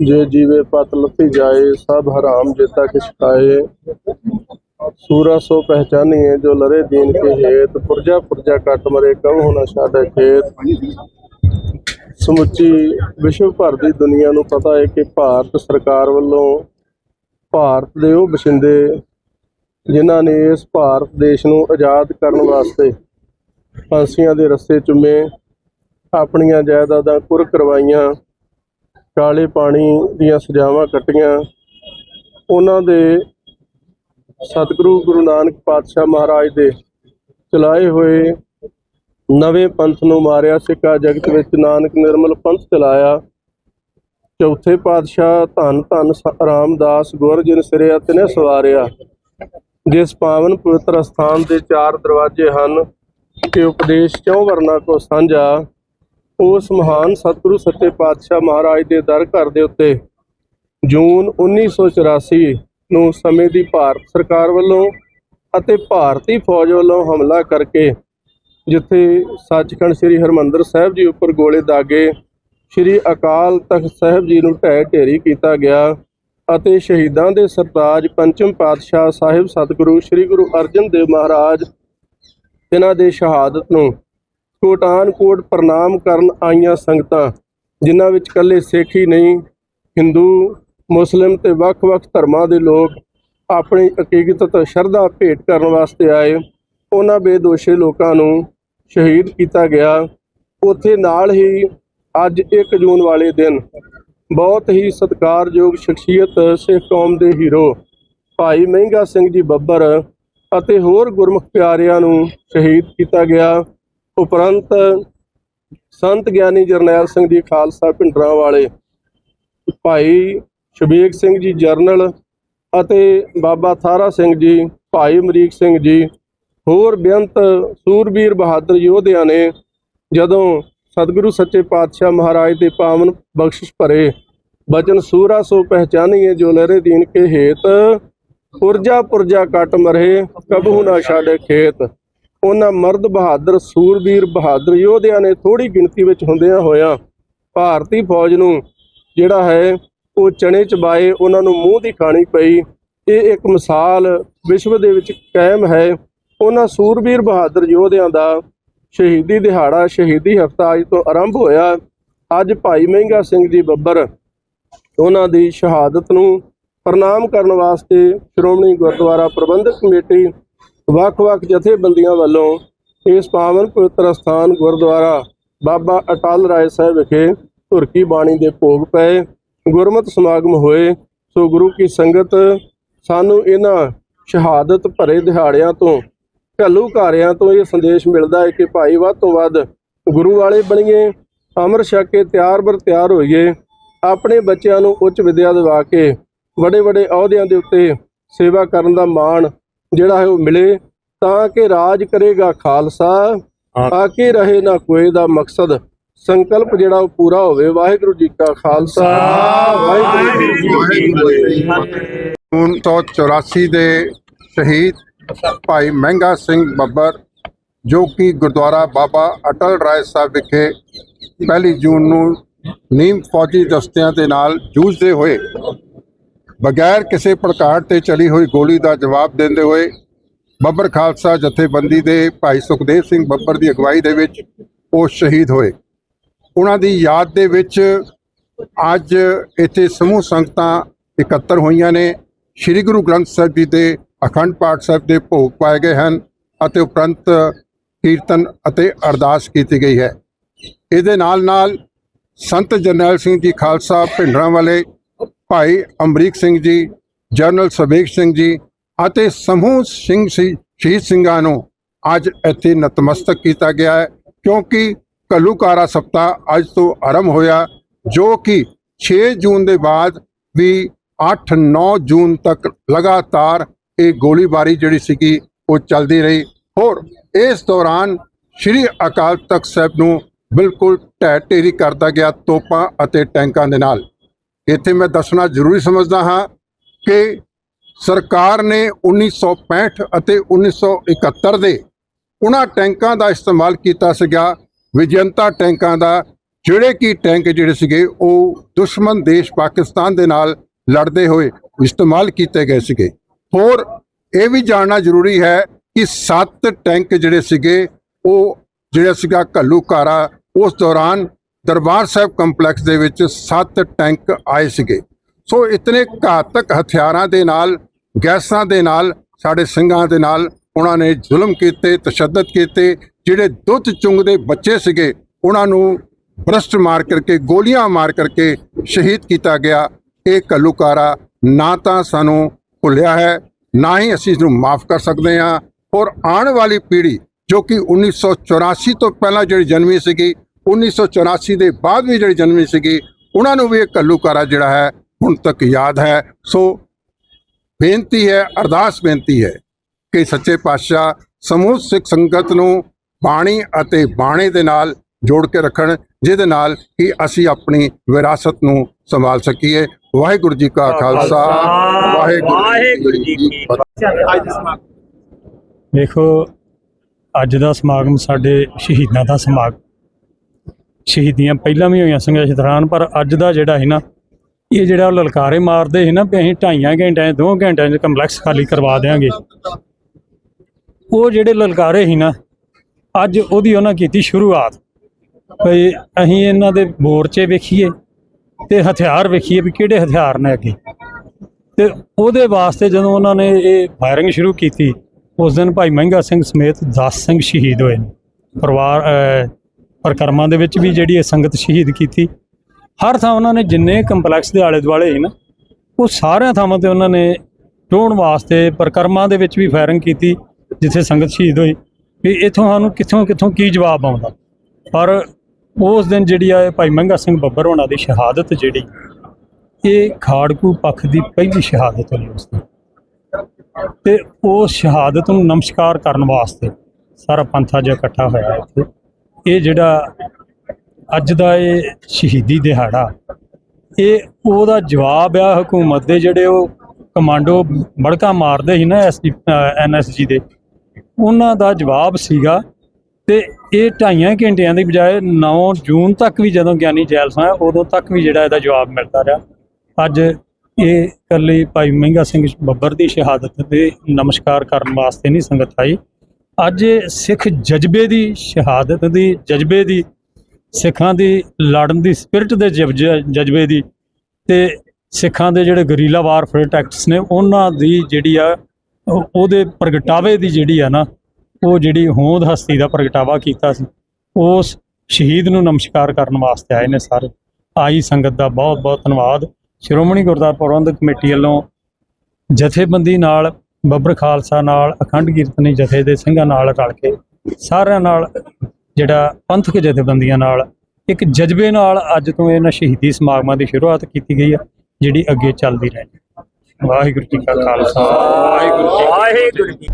ਜੇ ਜੀਵੇ ਪਤ ਲਥੀ ਜਾਏ, ਸਭ ਹਰਾਮ ਜੇਤਾ ਕਿਛ ਖਾਏ ਸੂਰਾ ਸੋ ਪਹਿਚਾਨੀਏ, ਜੋ ਲਰੇ ਦੀਨ ਕੇ ਹੇਤ। ਪੁਰਜਾ ਪੁਰਜਾ ਕੱਟ ਮਰੇ ਕਮ ਹੋਣਾ ਛਾੜੇ ਖੇਤ। ਸਮੁੱਚੀ ਵਿਸ਼ਵ ਭਰ ਦੀ ਦੁਨੀਆ ਨੂੰ ਪਤਾ ਹੈ ਕਿ ਭਾਰਤ ਸਰਕਾਰ ਵੱਲੋਂ ਭਾਰਤ ਦੇ ਉਹ ਬਸ਼ਿੰਦੇ, ਜਿਨ੍ਹਾਂ ਨੇ ਇਸ ਭਾਰਤ ਦੇਸ਼ ਨੂੰ ਆਜ਼ਾਦ ਕਰਨ ਵਾਸਤੇ ਫਾਂਸੀਆਂ ਦੇ ਰਸਤੇ ਚੁੰਮੇ, ਆਪਣੀਆਂ ਜਾਇਦਾਦਾਂ ਕੁਰ ਕਰਵਾਈਆਂ। ਕਾਲੇ ਪਾਣੀ ਦੀਆਂ ਸਜ਼ਾਵਾਂ ਕੱਟੀਆਂ। ਉਹਨਾਂ ਦੇ ਸਤਿਗੁਰੂ ਗੁਰੂ ਨਾਨਕ ਪਾਤਸ਼ਾਹ ਮਹਾਰਾਜ ਦੇ ਚਲਾਏ ਹੋਏ ਨਵੇਂ ਪੰਥ ਨੂੰ ਮਾਰਿਆ ਸਿੱਕਾ ਜਗਤ ਵਿੱਚ ਨਾਨਕ ਨਿਰਮਲ ਪੰਥ ਚਲਾਇਆ। ਚੌਥੇ ਪਾਤਸ਼ਾਹ ਧੰਨ ਧੰਨ ਸ- ਰਾਮਦਾਸ ਗੁਰ ਸਿਰਿਆ ਤਿਨੇ ਸਵਾਰਿਆ। ਜਿਸ ਪਾਵਨ ਪਵਿੱਤਰ ਸਥਾਨ ਦੇ ਚਾਰ ਦਰਵਾਜ਼ੇ ਹਨ ਕਿ ਉਪਦੇਸ਼ ਚੌਂ ਵਰਨਾ ਕੋ ਸਾਂਝਾ। ਉਸ ਮਹਾਨ ਸਤਿਗੁਰੂ ਸੱਚੇ ਪਾਤਸ਼ਾਹ ਮਹਾਰਾਜ ਦੇ ਦਰ ਘਰ ਦੇ ਉੱਤੇ ਜੂਨ 1984 ਨੂੰ ਸਮੇਂ ਦੀ ਭਾਰਤ ਸਰਕਾਰ ਵੱਲੋਂ ਅਤੇ ਭਾਰਤੀ ਫੌਜ ਵੱਲੋਂ ਹਮਲਾ ਕਰਕੇ ਜਿੱਥੇ ਸੱਚਖੰਡ ਸ੍ਰੀ ਹਰਮੰਦਰ ਸਾਹਿਬ ਜੀ ਉੱਪਰ ਗੋਲੇ ਦਾਗੇ, ਸ੍ਰੀ ਅਕਾਲ ਤਖਤ ਸਾਹਿਬ ਜੀ ਨੂੰ ਢਹਿ ਢੇਰੀ ਕੀਤਾ ਗਿਆ ਅਤੇ ਸ਼ਹੀਦਾਂ ਦੇ ਸਰਤਾਜ ਪੰਚਮ ਪਾਤਸ਼ਾਹ ਸਾਹਿਬ ਸਤਿਗੁਰੂ ਸ੍ਰੀ ਗੁਰੂ ਅਰਜਨ ਦੇਵ ਮਹਾਰਾਜ, ਇਹਨਾਂ ਦੇ ਸ਼ਹਾਦਤ ਨੂੰ ਕੋਟਾਨਕੋਟ ਪ੍ਰਣਾਮ ਕਰਨ ਆਈਆਂ ਸੰਗਤਾਂ, ਜਿਨ੍ਹਾਂ ਵਿੱਚ ਕੱਲੇ ਸਿੱਖ ਹੀ ਨਹੀਂ, ਹਿੰਦੂ, ਮੁਸਲਿਮ ਤੇ ਵੱਖ-ਵੱਖ ਧਰਮਾਂ ਦੇ ਲੋਕ ਆਪਣੀ ਅਕੀਕਤ ਸ਼ਰਧਾ ਭੇਟ ਕਰਨ ਵਾਸਤੇ ਆਏ। ਉਹਨਾਂ ਬੇਦੋਸ਼ੇ ਲੋਕਾਂ ਨੂੰ ਸ਼ਹੀਦ ਕੀਤਾ ਗਿਆ। ਉੱਥੇ ਨਾਲ ਹੀ ਅੱਜ 1 ਜੂਨ ਵਾਲੇ ਦਿਨ ਬਹੁਤ ਹੀ ਸਤਿਕਾਰਯੋਗ ਸ਼ਖਸੀਅਤ ਸਿੱਖ ਕੌਮ ਦੇ ਹੀਰੋ ਭਾਈ ਮਹਿੰਗਾ ਸਿੰਘ ਜੀ ਬੱਬਰ ਅਤੇ ਹੋਰ ਗੁਰਮੁਖ ਪਿਆਰਿਆਂ ਨੂੰ ਸ਼ਹੀਦ ਕੀਤਾ ਗਿਆ। ਉਪਰੰਤ ਸੰਤ ਗਿਆਨੀ ਜਰਨੈਲ ਸਿੰਘ ਜੀ ਖਾਲਸਾ ਭਿੰਡਰਾਂ ਵਾਲੇ, ਭਾਈ ਸ਼ਬੀਕ ਸਿੰਘ ਜੀ ਜਰਨਲ ਅਤੇ ਬਾਬਾ ਥਾਰਾ ਸਿੰਘ ਜੀ, ਭਾਈ ਅਮਰੀਕ ਸਿੰਘ ਜੀ, ਹੋਰ ਬੇਅੰਤ ਸੂਰਬੀਰ ਬਹਾਦਰ ਯੋਧਿਆਂ ਨੇ ਜਦੋਂ ਸਤਿਗੁਰੂ ਸੱਚੇ ਪਾਤਸ਼ਾਹ ਮਹਾਰਾਜ ਦੇ ਪਾਵਨ ਬਖਸ਼ਿਸ਼ ਭਰੇ, ਬਚਨ ਸੂਰਾ ਸੋ ਪਹਿਚਾਨੀਏ ਜੋ ਲਹਿਰੇ ਦੀਨ ਕੇ ਹੇਤ, ਪੁਰਜਾ ਪੁਰਜਾ ਕੱਟ ਮਰੇ, ਕਬਹੂ ਨਾ ਛਾੜੇ ਖੇਤ। ਉਹਨਾਂ ਮਰਦ ਬਹਾਦਰ, ਸੂਰਬੀਰ ਬਹਾਦਰ ਯੋਧਿਆਂ ਨੇ ਥੋੜੀ ਗਿਣਤੀ ਵਿੱਚ ਹੁੰਦਿਆਂ ਹੋਇਆਂ ਭਾਰਤੀ ਫੌਜ ਨੂੰ ਜਿਹੜਾ ਹੈ ਉਹ ਚਣੇ ਚਬਾਏ, ਉਹਨਾਂ ਨੂੰ ਮੂੰਹ ਦੀ ਖਾਣੀ ਪਈ। ਇਹ ਇੱਕ ਮਿਸਾਲ ਵਿਸ਼ਵ ਦੇ ਵਿੱਚ ਕਾਇਮ ਹੈ। ਉਹਨਾਂ ਸੂਰਬੀਰ ਬਹਾਦਰ ਯੋਧਿਆਂ ਦਾ ਸ਼ਹੀਦੀ ਦਿਹਾੜਾ, ਸ਼ਹੀਦੀ ਹਫਤਾ ਅੱਜ ਤੋਂ ਆਰੰਭ ਹੋਇਆ। ਅੱਜ ਭਾਈ ਮਹਿੰਗਾ ਸਿੰਘ ਜੀ ਬੱਬਰ ਉਹਨਾਂ ਦੀ ਸ਼ਹਾਦਤ ਨੂੰ ਪ੍ਰਣਾਮ ਕਰਨ ਵਾਸਤੇ ਸ਼੍ਰੋਮਣੀ ਗੁਰਦੁਆਰਾ ਪ੍ਰਬੰਧਕ ਕਮੇਟੀ ਵੱਖ-ਵੱਖ ਜਥੇਬੰਦੀਆਂ ਵੱਲੋਂ ਇਸ ਪਾਵਨ ਪਵਿੱਤਰ ਸਥਾਨ ਗੁਰਦੁਆਰਾ ਬਾਬਾ ਅਟਲ ਰਾਏ ਸਾਹਿਬ ਵਿਖੇ ਧੁਰਕੀ ਬਾਣੀ ਦੇ ਭੋਗ ਪਏ, ਗੁਰਮਤਿ ਸਮਾਗਮ ਹੋਏ। ਸੋ ਗੁਰੂ ਕੀ ਸੰਗਤ ਸਾਨੂੰ ਇਹਨਾਂ ਸ਼ਹਾਦਤ ਭਰੇ ਦਿਹਾੜਿਆਂ ਤੋਂ, ਘੱਲੂ ਘਾਰਿਆਂ ਤੋਂ ਇਹ ਸੰਦੇਸ਼ ਮਿਲਦਾ ਹੈ ਕਿ ਭਾਈ ਵੱਧ ਤੋਂ ਵੱਧ ਗੁਰੂ ਵਾਲੇ ਬਣੀਏ, ਅਮਰ ਛਕ ਕੇ ਤਿਆਰ ਬਰ ਤਿਆਰ ਹੋਈਏ। ਆਪਣੇ ਬੱਚਿਆਂ ਨੂੰ ਉੱਚ ਵਿਦਿਆ ਦਿਵਾ ਕੇ ਵੱਡੇ ਵੱਡੇ ਅਹੁਦਿਆਂ ਦੇ ਉੱਤੇ ਸੇਵਾ ਕਰਨ ਦਾ ਮਾਣ ਜਿਹੜਾ ਹੈ ਉਹ ਮਿਲੇ ਤਾਂ ਕਿ ਰਾਜ ਕਰੇਗਾ ਖਾਲਸਾ ਆ ਕੇ ਰਹੇ ਨਾ ਕੋਈ ਦਾ ਮਕਸਦ। ਸੰਕਲਪ ਜਿਹੜਾ ਉਹ ਪੂਰਾ ਹੋਵੇ। ਵਾਹਿਗੁਰੂ ਜੀ ਕਾ ਖਾਲਸਾ। ਵਾਹਿਗੁਰੂ ਜੀ ਕੀ ਫਤਿਹ। 1984 ਦੇ ਸ਼ਹੀਦ ਭਾਈ ਮਹਿੰਗਾ ਸਿੰਘ ਬੱਬਰ ਜੋ ਕਿ ਗੁਰਦੁਆਰਾ ਬਾਬਾ ਅਟਲ ਰਾਏ ਸਾਹਿਬ ਵਿਖੇ ਪਹਿਲੀ ਜੂਨ ਨੂੰ ਨੀਮ ਫੌਜੀ ਦਸਤਿਆਂ ਦੇ ਨਾਲ ਜੂਝਦੇ ਹੋਏ ਬਗੈਰ ਕਿਸੇ ਪ੍ਰਕਾਰ ਤੇ ਚਲੀ ਹੋਈ ਗੋਲੀ ਦਾ ਜਵਾਬ ਦਿੰਦੇ ਹੋਏ ਬੱਬਰ ਖਾਲਸਾ ਜਥੇਬੰਦੀ ਦੇ ਭਾਈ ਸੁਖਦੇਵ ਸਿੰਘ ਬੱਬਰ ਦੀ ਅਗਵਾਈ ਦੇ ਵਿੱਚ ਉਹ ਸ਼ਹੀਦ ਹੋਏ। ਉਹਨਾਂ ਦੀ ਯਾਦ ਦੇ ਵਿੱਚ ਅੱਜ ਇੱਥੇ ਸਮੂਹ ਸੰਗਤਾਂ ਇਕੱਤਰ ਹੋਈਆਂ ਨੇ। ਸ੍ਰੀ ਗੁਰੂ ਗ੍ਰੰਥ ਸਾਹਿਬ ਜੀ ਦੇ ਅਖੰਡ ਪਾਠ ਸਾਹਿਬ ਦੇ ਭੋਗ ਪਾਏ ਗਏ ਹਨ ਅਤੇ ਉਪਰੰਤ ਕੀਰਤਨ ਅਤੇ ਅਰਦਾਸ ਕੀਤੀ ਗਈ ਹੈ। ਇਹਦੇ ਨਾਲ ਨਾਲ ਸੰਤ ਜਰਨੈਲ ਸਿੰਘ ਜੀ ਖਾਲਸਾ ਭਿੰਡਰਾਂ ਵਾਲੇ ਭਾਈ ਅਮਰੀਕ ਸਿੰਘ ਜੀ, ਜਨਰਲ ਸਵੇਕ ਸਿੰਘ ਜੀ ਅਤੇ ਸਮੂਹ ਸਿੰਘ ਸੀ, ਸ਼ਹੀਦ ਸਿੰਘਾਂ ਨੂੰ ਅੱਜ ਇੱਥੇ ਨਤਮਸਤਕ ਕੀਤਾ ਗਿਆ ਹੈ, ਕਿਉਂਕਿ ਘੱਲੂਕਾਰਾ ਸਪਤਾਹ ਅੱਜ ਤੋਂ ਆਰੰਭ ਹੋਇਆ, ਜੋ ਕਿ 6 ਜੂਨ ਦੇ ਬਾਅਦ ਵੀ 8-9 ਜੂਨ ਤੱਕ ਲਗਾਤਾਰ ਇਹ ਗੋਲੀਬਾਰੀ ਜਿਹੜੀ ਸੀਗੀ ਉਹ ਚੱਲਦੀ ਰਹੀ। ਹੋਰ, ਇਸ ਦੌਰਾਨ ਸ੍ਰੀ ਅਕਾਲ ਤਖਤ ਸਾਹਿਬ ਨੂੰ ਬਿਲਕੁਲ ਢਹਿ ਢੇਰੀ ਕਰਦਾ ਗਿਆ ਤੋਪਾਂ ਅਤੇ ਟੈਂਕਾਂ ਦੇ ਨਾਲ। ਇੱਥੇ ਮੈਂ ਦੱਸਣਾ ਜ਼ਰੂਰੀ ਸਮਝਦਾ ਹਾਂ ਕਿ ਸਰਕਾਰ ਨੇ 1965 ਅਤੇ 1971 ਦੇ ਉਹਨਾਂ ਟੈਂਕਾਂ ਦਾ ਇਸਤੇਮਾਲ ਕੀਤਾ ਸੀਗਾ ਵਿਜੰਤਾ ਟੈਂਕਾਂ ਦਾ, ਜਿਹੜੇ ਕਿ ਟੈਂਕ ਜਿਹੜੇ ਸੀਗੇ ਉਹ ਦੁਸ਼ਮਣ ਦੇਸ਼ ਪਾਕਿਸਤਾਨ ਦੇ ਨਾਲ ਲੜਦੇ ਹੋਏ ਇਸਤੇਮਾਲ ਕੀਤੇ ਗਏ ਸੀਗੇ। ਹੋਰ ਇਹ ਵੀ ਜਾਣਨਾ ਜ਼ਰੂਰੀ ਹੈ ਕਿ ਸੱਤ ਟੈਂਕ ਜਿਹੜੇ ਸੀਗੇ, ਉਹ ਜਿਹੜਾ ਸੀਗਾ ਘੱਲੂਘਾਰਾ, ਉਸ ਦੌਰਾਨ ਦਰਬਾਰ ਸਾਹਿਬ ਕੰਪਲੈਕਸ ਦੇ ਵਿੱਚ ਸੱਤ ਟੈਂਕ ਆਏ ਸੀਗੇ। ਸੋ ਇਤਨੇ ਘਾਤਕ ਹਥਿਆਰਾਂ ਦੇ ਨਾਲ, ਗੈਸਾਂ ਦੇ ਨਾਲ, ਸਾਡੇ ਸਿੰਘਾਂ ਦੇ ਨਾਲ ਉਹਨਾਂ ਨੇ ਜ਼ੁਲਮ ਕੀਤੇ, ਤਸ਼ੱਦਦ ਕੀਤੇ, ਜਿਹੜੇ ਦੁੱਧ ਚੁੰਗਦੇ ਬੱਚੇ ਸੀਗੇ, ਉਹਨਾਂ ਨੂੰ ਬ੍ਰਸਟ ਮਾਰ ਕਰਕੇ, ਗੋਲੀਆਂ ਮਾਰ ਕਰਕੇ ਸ਼ਹੀਦ ਕੀਤਾ ਗਿਆ। ਇਹ ਘੱਲੂਘਾਰਾ ਨਾ ਤਾਂ ਸਾਨੂੰ ਭੁੱਲਿਆ ਹੈ, ਨਾ ਹੀ ਅਸੀਂ ਇਸ ਨੂੰ ਮਾਫ ਕਰ ਸਕਦੇ ਹਾਂ। ਔਰ ਆਉਣ ਵਾਲੀ ਪੀੜ੍ਹੀ, ਜੋ ਕਿ 1984 ਤੋਂ ਪਹਿਲਾਂ ਜਿਹੜੀ ਜਨਮੀ ਸੀਗੀ 1984 ਦੇ ਬਾਅਦ ਵੀ ਜਿਹੜੀ ਜਨਮੀ ਸੀਗੀ ਉਹਨਾਂ ਨੂੰ ਵੀ ਇਹ ਘੱਲੂਘਾਰਾ ਜਿਹੜਾ ਹੈ ਹੁਣ ਤੱਕ ਯਾਦ ਹੈ। ਸੋ ਬੇਨਤੀ ਹੈ ਅਰਦਾਸ ਬੇਨਤੀ ਹੈ ਕਿ ਸੱਚੇ ਪਾਤਸ਼ਾਹ ਸਮੂਹ ਸਿੱਖ ਸੰਗਤ ਨੂੰ ਬਾਣੀ ਅਤੇ ਬਾਣੇ ਦੇ ਨਾਲ ਜੋੜ ਕੇ ਰੱਖਣ ਜਿਹਦੇ ਨਾਲ ਕਿ ਅਸੀਂ ਆਪਣੀ ਵਿਰਾਸਤ ਨੂੰ ਸੰਭਾਲ ਸਕੀਏ। ਵਾਹਿਗੁਰੂ ਜੀ ਕਾ ਖਾਲਸਾ ਵਾਹਿਗੁਰੂ ਜੀ ਕੀ ਫਤਿਹ। ਵੇਖੋ ਅੱਜ ਦਾ ਸਮਾਗਮ ਸਾਡੇ ਸ਼ਹੀਦਾਂ ਦਾ ਸਮਾਗਮ ਸ਼ਹੀਦੀਆਂ ਪਹਿਲਾਂ ਵੀ ਹੋਈਆਂ ਸੰਘਰਸ਼ ਦੌਰਾਨ ਪਰ ਅੱਜ ਦਾ ਜਿਹੜਾ ਹੈ ਨਾ ਇਹ ਜਿਹੜਾ ਉਹ ਲਲਕਾਰੇ ਮਾਰਦੇ ਸੀ ਨਾ ਵੀ ਅਸੀਂ ਢਾਈਆਂ ਘੰਟਿਆਂ 'ਚ, ਦੋ ਘੰਟਿਆਂ 'ਚ ਕੰਪਲੈਕਸ ਖਾਲੀ ਕਰਵਾ ਦੇਵਾਂਗੇ ਉਹ ਜਿਹੜੇ ਲਲਕਾਰੇ ਸੀ ਨਾ ਅੱਜ ਉਹਦੀ ਉਹਨਾਂ ਕੀਤੀ ਸ਼ੁਰੂਆਤ। ਭਈ ਅਸੀਂ ਇਹਨਾਂ ਦੇ ਮੋਰਚੇ ਵੇਖੀਏ ਤੇ ਹਥਿਆਰ ਵੇਖੀਏ ਵੀ ਕਿਹੜੇ ਹਥਿਆਰ ਨੇ ਅੱਗੇ। ਤੇ ਉਹਦੇ ਵਾਸਤੇ ਜਦੋਂ ਉਹਨਾਂ ਨੇ ਇਹ ਫਾਇਰਿੰਗ ਸ਼ੁਰੂ ਕੀਤੀ ਉਸ ਦਿਨ ਭਾਈ ਮਹਿੰਗਾ ਸਿੰਘ ਸਮੇਤ 10 ਸਿੰਘ ਸ਼ਹੀਦ ਹੋਏ ਨੇ। ਪਰਿਵਾਰ ਪਰਿਕਰਮਾ ਦੇ ਵਿੱਚ ਵੀ ਜਿਹੜੀ ਇਹ ਸੰਗਤ ਸ਼ਹੀਦ ਕੀਤੀ, ਹਰ ਥਾਂ ਉਹਨਾਂ ਨੇ ਜਿੰਨੇ ਕੰਪਲੈਕਸ ਦੇ ਆਲੇ ਦੁਆਲੇ ਸੀ ਨਾ, ਉਹ ਸਾਰਿਆਂ ਥਾਵਾਂ ਤੇ ਉਹਨਾਂ ਨੇ ਢੋਣ ਵਾਸਤੇ ਪਰਿਕਰਮਾ ਦੇ ਵਿੱਚ ਵੀ ਫਾਇਰਿੰਗ ਕੀਤੀ, ਜਿੱਥੇ ਸੰਗਤ ਸ਼ਹੀਦ ਹੋਈ। ਵੀ ਇਥੋਂ ਸਾਨੂੰ ਕਿੱਥੋਂ ਕਿੱਥੋਂ ਕੀ ਜਵਾਬ ਆਉਂਦਾ। ਪਰ ਉਸ ਦਿਨ ਜਿਹੜੀ ਆ ਭਾਈ ਮਹਿੰਗਾ ਸਿੰਘ ਬੱਬਰ ਹੋਣਾ ਦੀ ਸ਼ਹਾਦਤ ਜਿਹੜੀ, ਇਹ ਖਾੜਕੂ ਪੱਖ ਦੀ ਪਹਿਲੀ ਸ਼ਹਾਦਤ ਹੋਈ ਉਸ ਦੀ ਤੇ ਉਸ ਸ਼ਹਾਦਤ ਨੂੰ ਨਮਸਕਾਰ ਕਰਨ ਵਾਸਤੇ ਸਾਰਾ ਪੰਥ ਅੱਜ ਇਕੱਠਾ ਹੋਇਆ ਇੱਥੇ। ਇਹ ਜਿਹੜਾ ਅੱਜ ਦਾ ਇਹ ਸ਼ਹੀਦੀ ਦਿਹਾੜਾ, ਇਹ ਉਹਦਾ ਜਵਾਬ ਆ ਹਕੂਮਤ ਦੇ ਜਿਹੜੇ ਉਹ ਕਮਾਂਡੋ ਬੜਕਾ ਮਾਰਦੇ ਸੀ ਨਾ ਐਸਜੀ ਐਨਐਸਜੀ ਦੇ। ਉਹਨਾਂ ਦਾ ਜਵਾਬ ਸੀਗਾ ਤੇ ਇਹ ਢਾਈਆਂ ਘੰਟਿਆਂ ਦੀ ਬਜਾਏ 9 ਜੂਨ ਤੱਕ ਵੀ ਜਦੋਂ ਗਿਆਨੀ ਜੈਲ ਸਿੰਘ ਉਦੋਂ ਤੱਕ ਵੀ ਜਿਹੜਾ ਇਹਦਾ ਜਵਾਬ ਮਿਲਦਾ ਰਿਹਾ। ਅੱਜ ਇਹ ਇਕੱਲੇ ਭਾਈ ਮਹਿੰਗਾ ਸਿੰਘ ਬੱਬਰ ਦੀ ਸ਼ਹਾਦਤ ਤੇ ਨਮਸਕਾਰ ਕਰਨ ਵਾਸਤੇ ਨਹੀਂ ਸੰਗਤ ਆਈ। ਅੱਜ ਸਿੱਖ ਜਜ਼ਬੇ ਦੀ ਸ਼ਹਾਦਤ ਦੀ, ਜਜ਼ਬੇ ਦੀ, ਸਿੱਖਾਂ ਦੀ ਲੜਨ ਦੀ ਸਪਿਰਿਟ ਦੇ ਜਜ਼ਬ- ਜਜ਼ਬੇ ਦੀ ਤੇ ਸਿੱਖਾਂ ਦੇ ਜਿਹੜੇ ਗਰੀਲਾ ਵਾਰਫੇਅਰ ਟੈਕਟਸ ਨੇ, ਉਹਨਾਂ ਦੀ ਜਿਹੜੀ ਆ ਉਹਦੇ ਪ੍ਰਗਟਾਵੇ ਦੀ ਜਿਹੜੀ ਆ ਨਾ, ਉਹ ਜਿਹੜੀ ਹੋਂਦ ਹਸਤੀ ਦਾ ਪ੍ਰਗਟਾਵਾ ਕੀਤਾ ਸੀ, ਉਸ ਸ਼ਹੀਦ ਨੂੰ ਨਮਸਕਾਰ ਕਰਨ ਵਾਸਤੇ ਆਏ ਨੇ ਸਾਰੇ। ਆਈ ਸੰਗਤ ਦਾ ਬਹੁਤ ਬਹੁਤ ਧੰਨਵਾਦ। ਸ਼੍ਰੋਮਣੀ ਗੁਰਦੁਆਰਾ ਪ੍ਰਬੰਧਕ ਕਮੇਟੀ ਵੱਲੋਂ ਜਥੇਬੰਦੀ ਨਾਲ ਬੱਬਰ ਖਾਲਸਾ ਨਾਲ ਅਖੰਡ ਕੀਰਤਨੀ ਜਥੇ ਦੇ ਸਿੰਘਾਂ ਨਾਲ ਰਲ ਕੇ ਸਾਰਿਆਂ ਨਾਲ ਜਿਹੜਾ ਪੰਥਕ ਜਥੇਬੰਦੀਆਂ ਨਾਲ ਇੱਕ ਜਜ਼ਬੇ ਨਾਲ ਅੱਜ ਤੋਂ ਇਹਨਾਂ ਸ਼ਹੀਦੀ ਸਮਾਗਮਾਂ ਦੀ ਸ਼ੁਰੂਆਤ ਕੀਤੀ ਗਈ ਹੈ ਜਿਹੜੀ ਅੱਗੇ ਚੱਲਦੀ ਰਹੇ ਵਾਹਿਗੁਰੂ ਜੀ ਕਾ ਖਾਲਸਾ ਵਾਹਿਗੁਰੂ ਜੀ। ਵਾਹਿਗੁਰੂ ਜੀ